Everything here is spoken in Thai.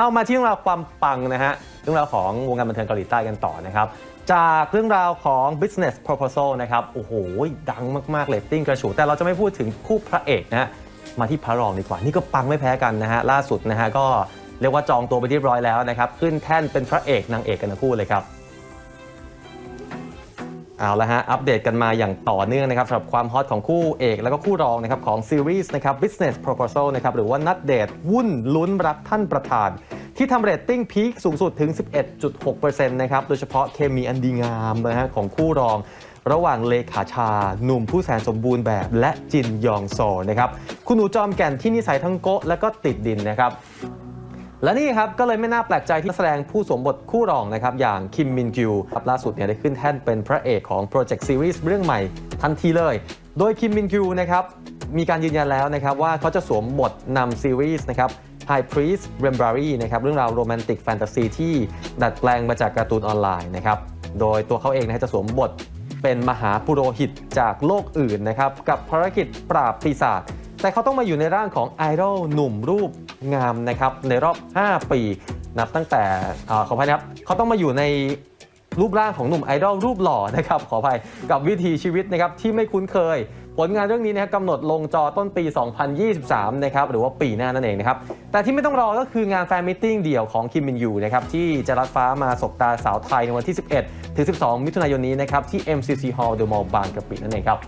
เอามาที่เรื่องราวความปังนะฮะเรื่องราวของวงการบันเทิงเกาหลีใต้กันต่อนะครับจากเรื่องราวของ business proposal นะครับโอ้โหดังมากๆเลตติ้งกระฉูดแต่เราจะไม่พูดถึงคู่พระเอกนะฮะมาที่พระรองดีกว่า นี่ก็ปังไม่แพ้กันนะฮะล่าสุดนะฮะก็เรียกว่าจองตัวไปเรียบร้อยแล้วนะครับขึ้นแท่นเป็นพระเอกนางเอกกันทั้งคู่เลยครับ เอาละฮะ อัปเดตกันมาอย่างต่อเนื่องนะครับสำหรับความฮอตของคู่เอกแล้วก็คู่รองนะครับของซีรีส์นะครับ Business Proposal นะครับหรือว่านัดเดทวุ่นลุ้นรักท่านประธาน ที่ทำเรตติ้งพีคสูงสุดถึง 11.6%นะครับโดยเฉพาะเคมีอันดีงามนะฮะของคู่รองระหว่างเลขาชา หนุ่มผู้แสนสมบูรณ์แบบ และจินยองโซนะครับ คุณหนูจอมแก่นที่นิสัยทั้งโกะและก็ติดดินนะครับ และนี่ครับก็เลยไม่น่าแปลกใจที่แสดงผู้สวมบทคู่รองนะครับอย่างคิมมินกิวครับล่าสุดเนี่ยได้ขึ้นแท่นเป็นพระเอกของโปรเจกต์ซีรีส์เรื่องใหม่ทันทีเลย โดยคิมมินกิวนะครับมีการยืนยันแล้วนะครับว่าเขาจะสวมบทนำซีรีส์นะครับ High Priest r e m b r a r y นะครับเรื่องราวโรแมนติกแฟนตาซีที่ดัดแปลงมาจากการ์ตูนออนไลน์นะครับโดยตัวเขาเองนะฮะจะสวมบทเป็นมหาปุโรหิตจากโลกอื่นนะครับกับภารกิจปราบปีศาจแต่เขาต้องมาอยู่ในร่างของไอดอลหนุ่มรูป งามนะครับในรอบ 5 ปีนับตั้งแต่อขออภัยนะครับเขาต้องมาอยู่ในรูปร่างของหนุ่มไอดอลรูปหล่อนะครับขออภัยกับวิถีชีวิตนะครับที่ไม่คุ้นเคย ผลงานเรื่องนี้นะครับกำหนดลงจอต้นปี 2023 นะครับหรือว่าปีหน้านั่นเองนะครับแต่ที่ไม่ต้องรอก็คืองานแฟนมิทติ้งเดี่ยวของคิมมินยูนะครับที่จะรัดฟ้ามาสบตาสาวไทยในวันที่ 11 ถึง 12 มิถุนายนนี้นะครับที่ MCC Hall The Mall บางกะปินั่นเองครับ